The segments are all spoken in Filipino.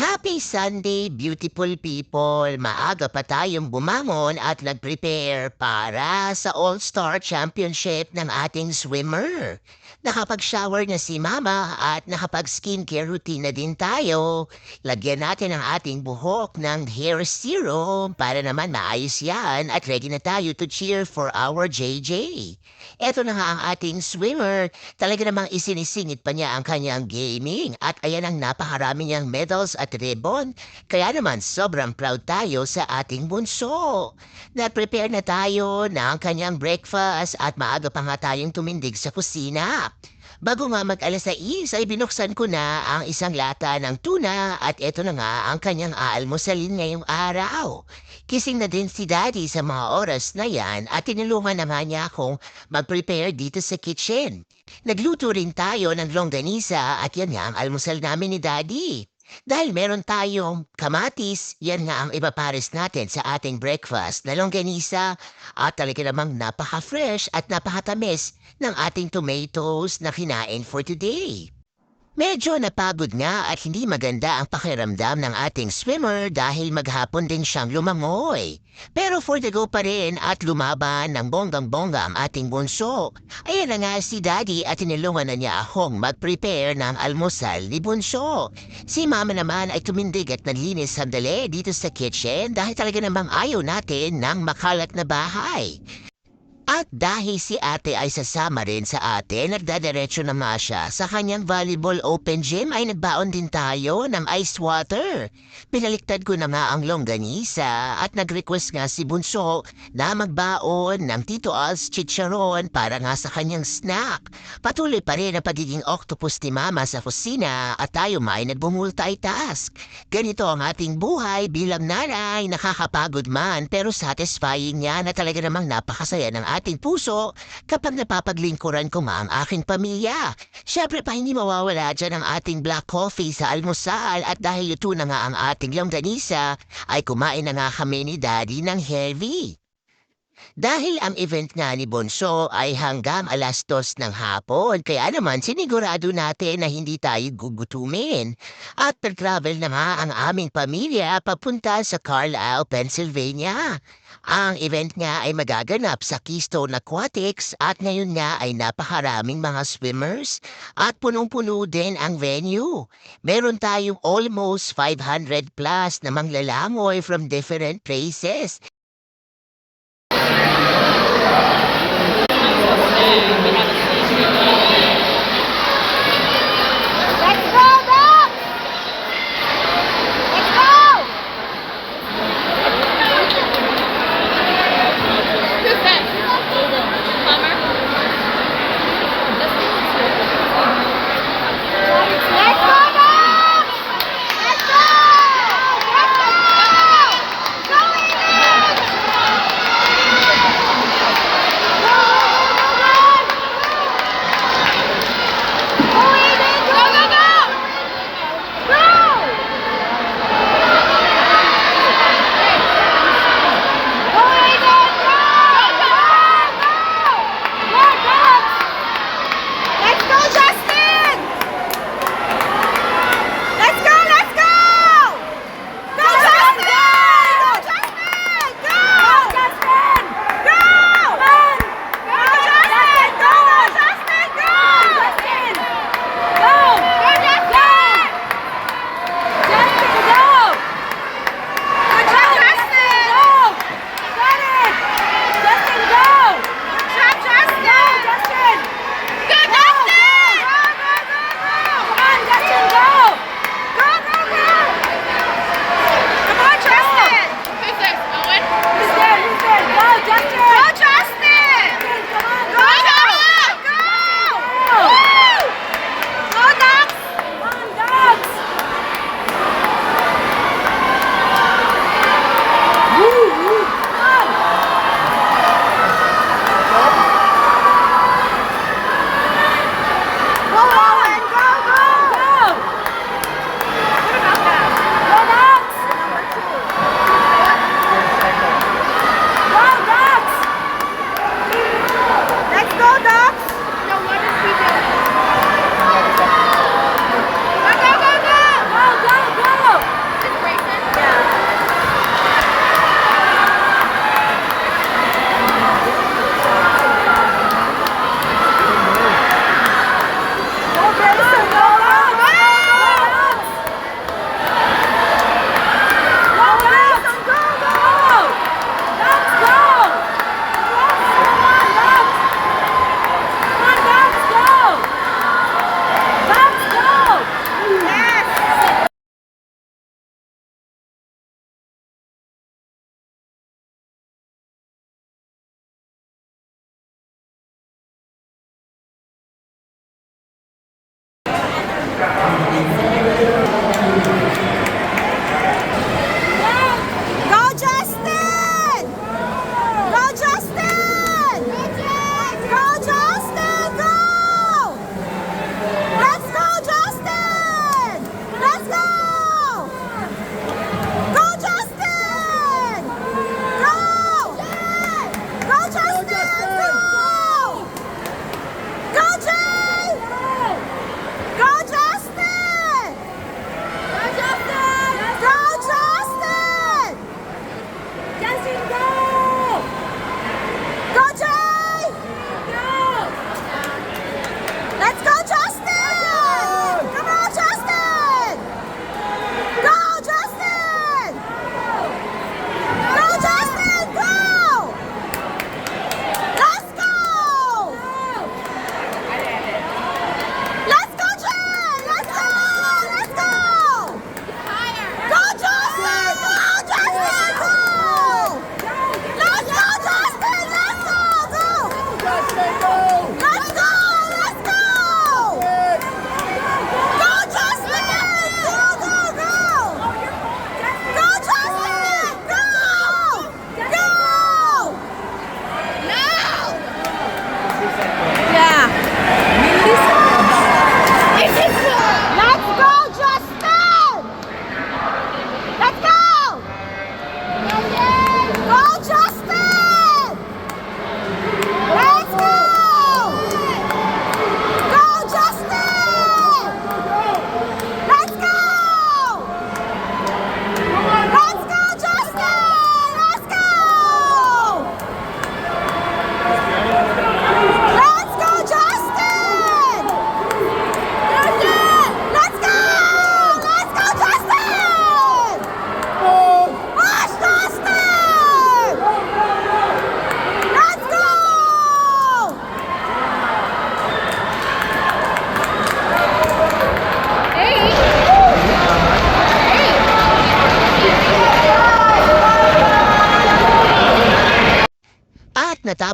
Happy Sunday, beautiful people! Maaga pa tayong bumangon at nag-prepare para sa All-Star Championship ng ating swimmer. Nakapag-shower na si Mama at nakapag-skincare routine na din tayo. Lagyan natin ang ating buhok ng hair serum para naman maayos yan at ready na tayo to cheer for our JJ. Eto na nga ang ating swimmer. Talaga namang isinisingit pa niya ang kanyang gaming at ayan ang napakarami niyang medals at ribbon. Kaya naman sobrang proud tayo sa ating bunso. Na-prepare na tayo ng kanyang breakfast at maaga pa nga tayong tumindig sa kusina. Bago nga mag alas 6 ay binuksan ko na ang isang lata ng tuna at eto na nga ang kanyang aalmusalin ngayong araw. Kising na din si Daddy sa mga oras na yan at tinulungan naman niya akong mag-prepare dito sa kitchen. Nagluto rin tayo ng longganisa at yan nga ang almusal namin ni Daddy. Dahil meron tayong kamatis, yan nga ang ipapares natin sa ating breakfast na longganisa at talaga namang napaka-fresh at napakatamis ng ating tomatoes na kinain for today. Medyo napagod nga at hindi maganda ang pakiramdam ng ating swimmer dahil maghapon din siyang lumangoy. Pero for the go pa rin at lumaban ng bonggang-bongga ang ating bunso. Ayan na nga si Daddy at tinulungan na niya akong mag-prepare ng almusal ni bunso. Si Mama naman ay tumindig at naglinis sandali dito sa kitchen dahil talaga namang ayaw natin ng makalat na bahay. At dahil si ate ay sasama rin sa atin, nagdadiretso naman siya sa kanyang volleyball open gym ay nagbaon din tayo ng ice water. Pinaliktad ko na nga ang longganisa at nag-request nga si Bunso na magbaon ng Tito Al's chicharon para nga sa kanyang snack. Patuloy pa rin ang pagiging octopus ni Mama sa kusina at tayo may nagbumultitask. Ganito ang ating buhay bilang nanay, nakakapagod man pero satisfying niya na talaga namang napakasaya ng ating puso kapag napapaglingkuran ko nga ang aking pamilya. Siyempre pa hindi mawawala dyan ang ating black coffee sa almusal at dahil ito na nga ang ating longganisa ay kumain na nga kami ni Daddy ng heavy. Dahil ang event nga ni Bonso ay hanggang alas dos ng hapon, kaya naman sinigurado natin na hindi tayo gugutumin. At nag-travel na nga ang aming pamilya papunta sa Carlisle, Pennsylvania. Ang event nga ay magaganap sa Keystone Aquatics at ngayon nga ay napakaraming mga swimmers at punong-puno din ang venue. Meron tayong almost 500 plus na manglalangoy from different places. よろしくお願いします。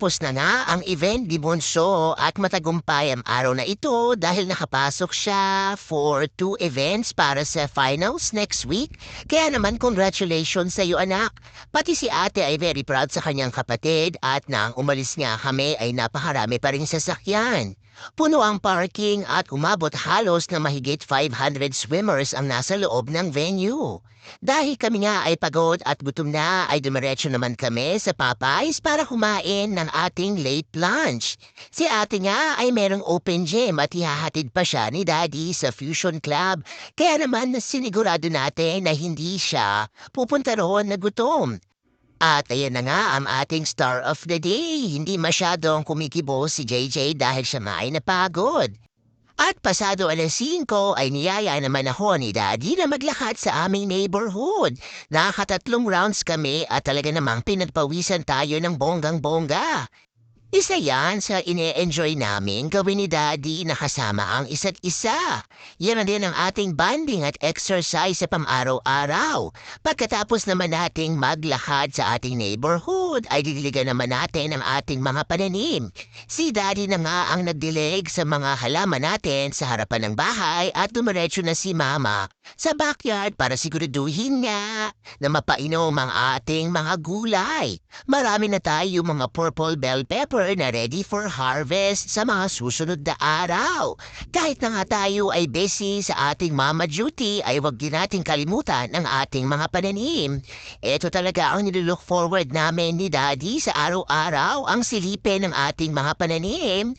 Natapos na nga ang event ni Bunso at matagumpay ang araw na ito dahil nakapasok siya for two events para sa finals next week. Kaya naman congratulations sa iyo anak. Pati si ate ay very proud sa kanyang kapatid at nang umalis nga kami ay napakarami pa rin sasakyan. Puno ang parking at umabot halos na mahigit 500 swimmers ang nasa loob ng venue. Dahil kami nga ay pagod at gutom na ay dumiretso naman kami sa Popeyes para kumain ng ating late lunch. Si ate nga ay merong open gym at ihahatid pa siya ni daddy sa Fusion Club. Kaya naman sinigurado natin na hindi siya pupunta roon na gutom. At ayan na nga ang ating star of the day. Hindi masyadong kumikibo si JJ dahil siya ay napagod. At pasado alas 5 ay niyaya naman ako ni Daddy na maglakad sa aming neighborhood. Nakatatlong rounds kami at talaga namang pinagpawisan tayo ng bonggang-bongga. Isa yan sa ine-enjoy namin gawin ni Daddy na kasama ang isa't isa. Yan na din ang ating banding at exercise sa pang-araw-araw. Pagkatapos naman nating maglakad sa ating neighborhood, ay diligan naman natin ang ating mga pananim. Si Daddy na nga ang nagdilig sa mga halaman natin sa harapan ng bahay at dumiretso na si Mama sa backyard para siguraduhin nga na mapainom ang ating mga gulay. Marami na tayo mga purple bell pepper na ready for harvest sa mga susunod na araw. Kahit na nga tayo ay busy sa ating mama duty ay wag din nating kalimutan ang ating mga pananim. Ito talaga ang nilook forward namin ni Daddy sa araw-araw ang silipin ng ating mga pananim.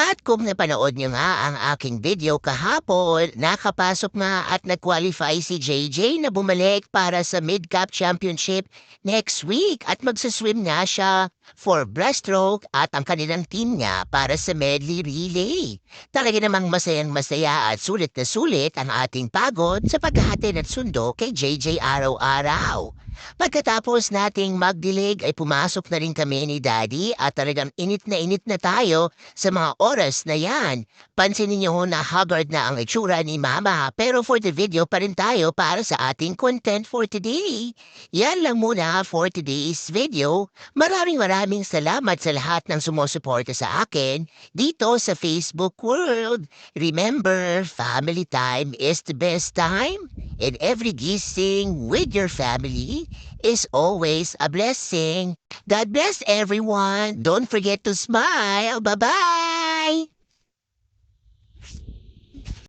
At kung napanood nyo nga ang aking video kahapon, nakapasok nga at nag-qualify si JJ na bumalik para sa Mid-Cap Championship next week at magsaswim nga siya for breaststroke at ang kanilang team nga para sa medley relay. Talaga namang masayang masaya at sulit na sulit ang ating pagod sa paghahatid at sundo kay JJ araw-araw. Pagkatapos nating magdilig ay pumasok na rin kami ni Daddy at talagang init na init na tayo sa mga oras na yan. Pansinin niyo na haggard na ang itsura ni Mama pero for the video pa rin tayo para sa ating content for today. Yan lang muna for today's video. Maraming maraming salamat sa lahat ng sumusuporta sa akin dito sa Facebook world. Remember, family time is the best time and every gising with your family is always a blessing. God bless everyone. Don't forget to smile. Bye-bye.